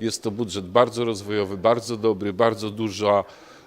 Jest to budżet bardzo rozwojowy, bardzo dobry, bardzo duża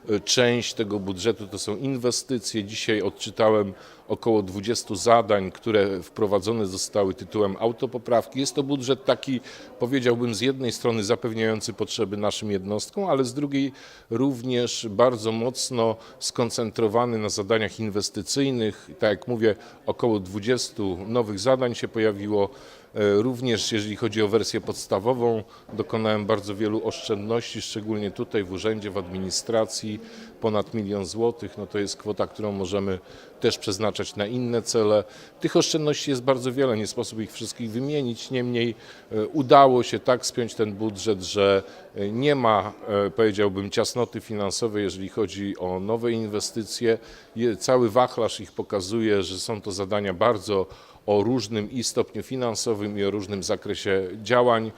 e, część tego budżetu to są inwestycje. Dzisiaj odczytałem około 20 zadań, które wprowadzone zostały tytułem autopoprawki. Jest to budżet taki, powiedziałbym, z jednej strony zapewniający potrzeby naszym jednostkom, ale z drugiej również bardzo mocno skoncentrowany na zadaniach inwestycyjnych. Tak jak mówię, około 20 nowych zadań się pojawiło. E, Również jeżeli chodzi o wersję podstawową, dokonałem bardzo wielu oszczędności, szczególnie tutaj w urzędzie, w administracji, ponad milion złotych. No to jest kwota, którą możemy też przeznaczać na inne cele. Tych oszczędności jest bardzo wiele, nie sposób ich wszystkich wymienić. Niemniej e, udało się tak spiąć ten budżet, że e, nie ma, e, powiedziałbym, ciasnoty finansowej, jeżeli chodzi o nowe inwestycje. Je- Cały wachlarz ich pokazuje, że są to zadania bardzo o różnym i stopniu finansowym, i o różnym zakresie działań.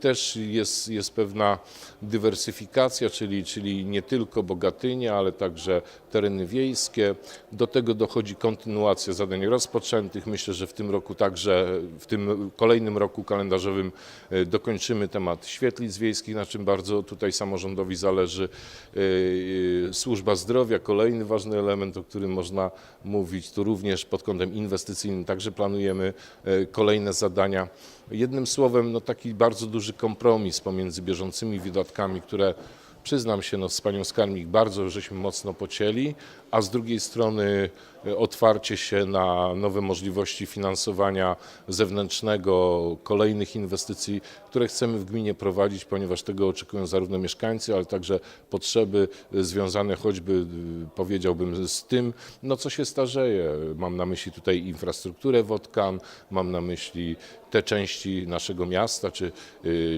Też jest, jest pewna dywersyfikacja, czyli, czyli nie tylko Bogatynia, ale także tereny wiejskie. Do tego dochodzi kontynuacja zadań rozpoczętych. Myślę, że w tym roku także, w tym kolejnym roku kalendarzowym y, dokończymy temat świetlic wiejskich, na czym bardzo tutaj samorządowi zależy. Y, y, Służba zdrowia, kolejny ważny element, o którym można mówić. Tu również pod kątem inwestycyjnym także planujemy e, kolejne zadania. Jednym słowem, no taki bardzo duży kompromis pomiędzy bieżącymi wydatkami, które przyznam się, no z panią Skarbnik bardzo żeśmy mocno pocięli, a z drugiej strony e, otwarcie się na nowe możliwości finansowania zewnętrznego, kolejnych inwestycji, które chcemy w gminie prowadzić, ponieważ tego oczekują zarówno mieszkańcy, ale także potrzeby e, związane choćby, e, powiedziałbym, z tym, no co się starzeje. Mam na myśli tutaj infrastrukturę wodkan, mam na myśli te części naszego miasta czy,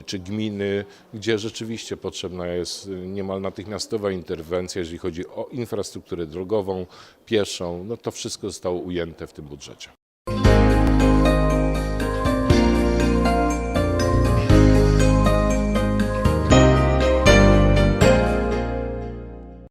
czy gminy, gdzie rzeczywiście potrzebna jest niemal natychmiastowa interwencja, jeżeli chodzi o infrastrukturę drogową, pieszą. No to wszystko zostało ujęte w tym budżecie.